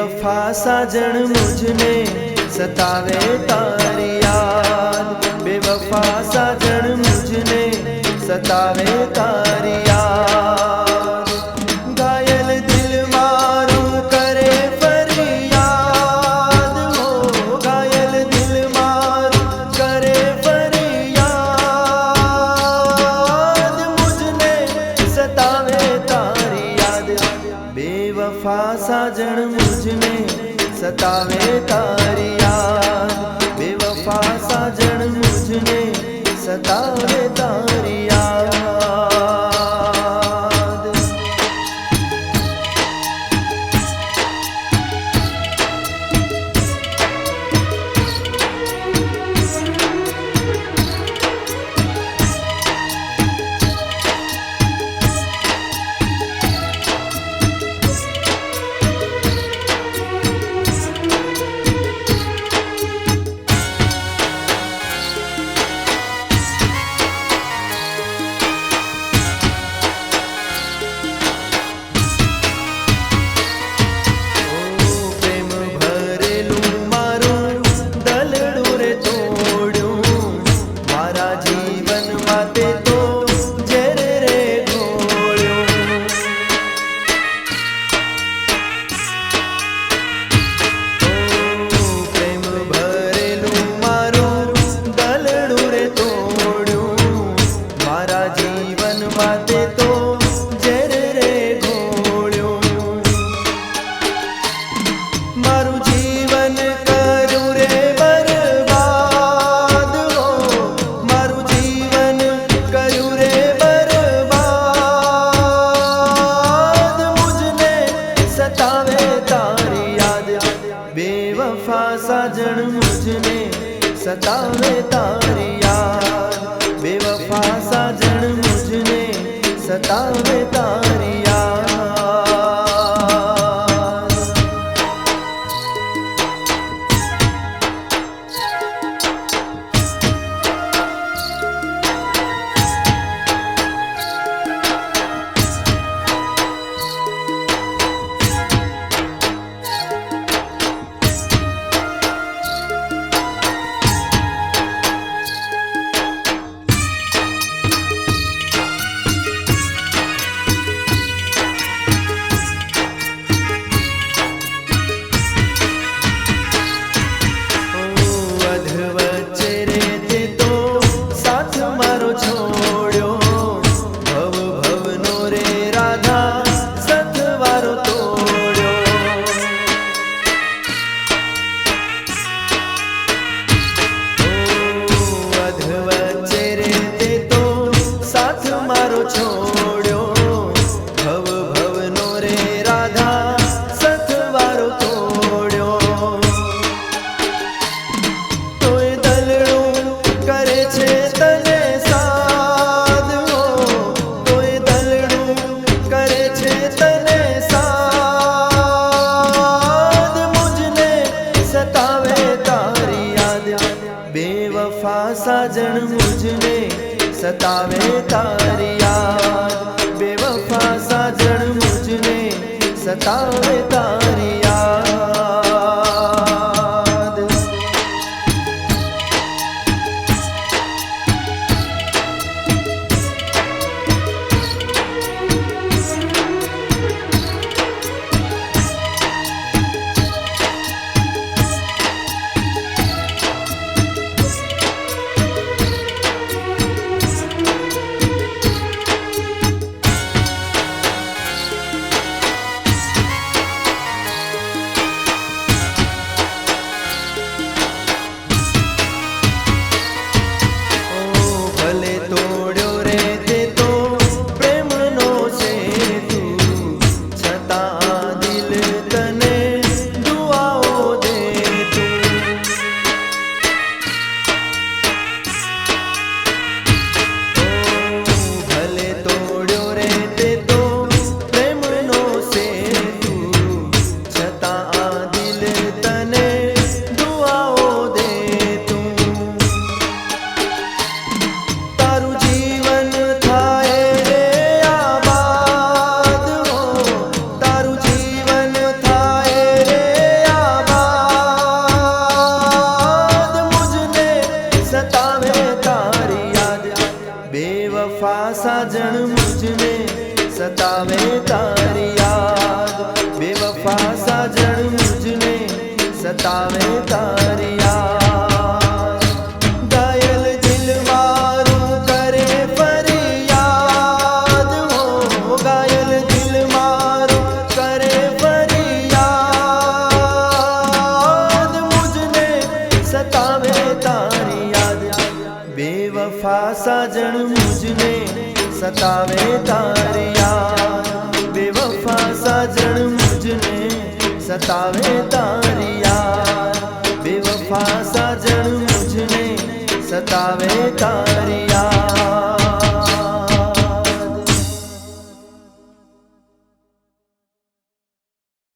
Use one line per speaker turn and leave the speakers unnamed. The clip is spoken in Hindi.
साजन मुझने सतावे तारी याद। बेवफा साजन मुझने सतावे तारी याद। घायल दिल मारू करे फरियाद। हो, घायल दिल मारू करे फरियाद। मुझने सतावे तारी याद। बेवफा साजन मुझने सतावे तारी याद। बेवफा साजन में सतावे तारी याद। मुझने सतावे तारी याद बेवफा साजन मुझने सतावे तारी याद सतावे तारी याद बेवफा जड़
मुझने
सतावे तारी सतावे तारी याद। बेवफा साजन मुझने सतावे तारी याद। घायल दिल मारूं करे फरियाद। हो घायल दिल मारूं करे फरियाद। मुझने सतावे तारी याद। बेवफा साजन मुझने सतावे तारिया। याद बेवफा साजन मुझने सतावे तारी याद बेवफा साजन मुझने सतावे तारी